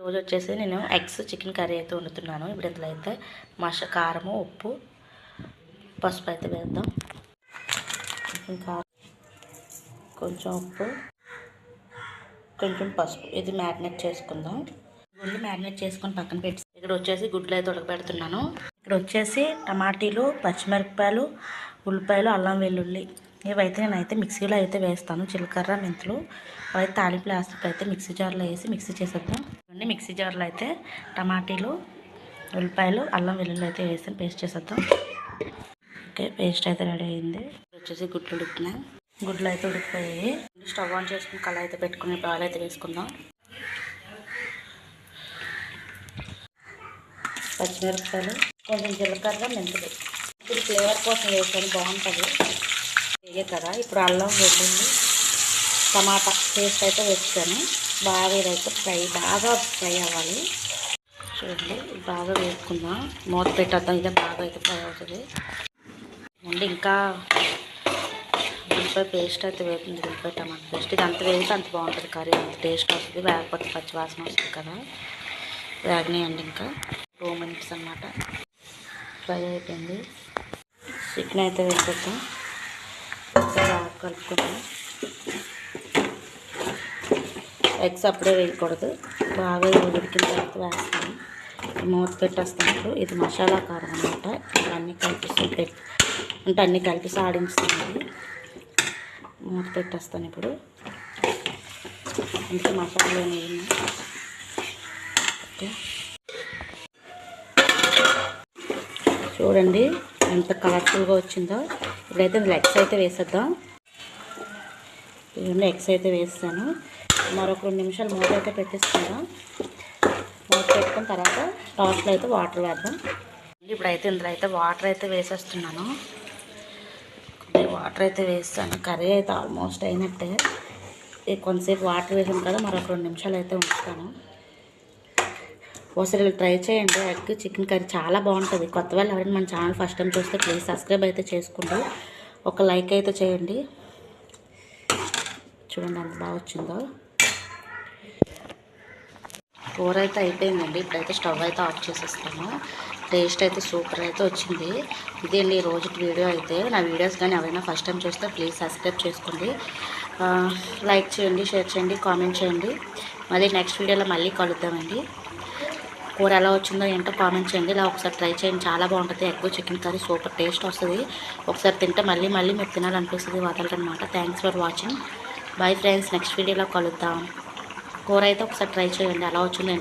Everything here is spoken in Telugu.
రోజు వచ్చేసి నేను ఎగ్స్ చికెన్ కర్రీ అయితే వండుతున్నాను. ఇప్పుడు ఇందులో అయితే మస కారము ఉప్పు పసుపు అయితే వేద్దాం. కొంచెం కారం కొంచెం ఉప్పు కొంచెం పసుపు. ఇది మ్యారినేట్ చేసుకుందాం. గుడ్లు మ్యారినేట్ చేసుకొని పక్కన పెట్టి ఇక్కడ వచ్చేసి గుడ్లు అయితే ఉడకబెడుతున్నాను. ఇక్కడ వచ్చేసి టమాటీలు పచ్చిమిరపకాయలు ఉల్లిపాయలు అల్లం వెల్లుల్లి ఇవైతే నేనైతే మిక్సీలో అయితే వేస్తాను. జీలకర్ర మెంతులు అవి తాలింపులు వేస్తున్నప్పుడు అయితే మిక్సీ జార్లో వేసి మిక్సీ చేసేద్దాం. అన్ని మిక్సీ జార్లో అయితే టమాటీలు ఉల్లిపాయలు అల్లం వెల్లుల్లి అయితే వేసి పేస్ట్ చేసేద్దాం. ఓకే పేస్ట్ అయితే రెడీ అయింది. ఇప్పుడు వచ్చేసి గుడ్లు ఉడుకుతున్నాయి. గుడ్లు అయితే ఉడికిపోయాయి. స్టవ్ ఆన్ చేసుకుని కళ అయితే పెట్టుకుని పాలు అయితే వేసుకుందాం. పచ్చిమిరపకాయలు కొంచెం జీలకర్ర మెంతులు. ఇప్పుడు ఫ్లేవర్ కోసం వేసాను బాగుంటుంది. వేయ కదా ఇప్పుడు అల్లం వెల్లుల్లి టమాటా పేస్ట్ అయితే వేసాను బాగా ఇదైతే ఫ్రై బాగా ఫ్రై అవ్వాలి. చూడండి బాగా వేసుకుందాం మూత పెట్టేద్దాం ఇదే బాగా అయితే ఫ్రై అవుతుంది. అండి ఇంకా ఉల్లిపాయ పేస్ట్ అయితే వేస్తుంది ఉల్లిపాయ టమాటా పేస్ట్. ఇది అంత వేస్తే అంత బాగుంటుంది కర్రీ. అంత టేస్ట్ వస్తుంది. వేగపోతే పచ్చి వాసన వస్తుంది కదా. వేగనేయండి ఇంకా. టూ మినిట్స్ అనమాట ఫ్రై అయిపోయింది. చికెన్ అయితే వేసేద్దాం. బాగా కలుపుకుందాం. ఎగ్స్ అప్పుడే వేయకూడదు. బాగా ఉడికిన తర్వాత వేస్తాను. మూత పెట్టేస్తాను ఇది మసాలా కారం అనమాట అన్నీ కలిపి పెట్టి అంటే అన్నీ కలిపి సాడించుతుంది మూత పెట్టేస్తాను ఇప్పుడు. ఇంకా మసాలా ఓకే. చూడండి ఎంత కలర్ఫుల్గా వచ్చిందో. ఇప్పుడైతే ఎగ్స్ అయితే వేసేద్దాం. ఎగ్స్ అయితే వేస్తాను. మరొక రెండు నిమిషాలు మూత అయితే పెట్టేసుకుందాం. మూత పెట్టుకున్న తర్వాత లాస్ట్లో అయితే వాటర్ వేద్దాం. ఇప్పుడైతే ఇందులో అయితే వాటర్ అయితే వేసేస్తున్నాను. వాటర్ అయితే వేస్తాను. కర్రీ అయితే ఆల్మోస్ట్ అయినట్టే. కొంతసేపు వాటర్ వేసాను కదా మరొక రెండు నిమిషాలు అయితే ఉంచుతాను. ఒకసారి ట్రై చేయండి. ఎగ్ చికెన్ కర్రీ చాలా బాగుంటుంది. కొత్త వాళ్ళు ఎవరైనా మన ఛానల్ ఫస్ట్ టైం చూస్తే ప్లీజ్ సబ్స్క్రైబ్ అయితే చేసుకోండి. ఒక లైక్ అయితే చేయండి. చూడండి అంత బాగా వచ్చిందో. కూర అయితే అయిపోయిందండి. ఇప్పుడైతే స్టవ్ అయితే ఆఫ్ చేసేస్తాను. టేస్ట్ అయితే సూపర్ అయితే వచ్చింది. ఇది అండి ఈ రోజు వీడియో అయితే. నా వీడియోస్ కానీ ఎవరైనా ఫస్ట్ టైం చూస్తే ప్లీజ్ సబ్స్క్రైబ్ చేసుకోండి. లైక్ చేయండి షేర్ చేయండి కామెంట్ చేయండి. మళ్ళీ నెక్స్ట్ వీడియోలో మళ్ళీ కలుద్దామండి. కూర ఎలా వచ్చిందో ఏంటో కామెంట్ చేయండి. ఇలా ఒకసారి ట్రై చేయండి. చాలా బాగుంటుంది. ఎక్కువ చికెన్ కర్రీ సూపర్ టేస్ట్ వస్తుంది. ఒకసారి తింటే మళ్ళీ మళ్ళీ మీరు తినాలనిపిస్తుంది వదలరనమాట thanks for watching bye friends next వీడియోలో కలుద్దాం. కూర అయితే ఒకసారి ట్రై చేయండి. అలా వచ్చిందో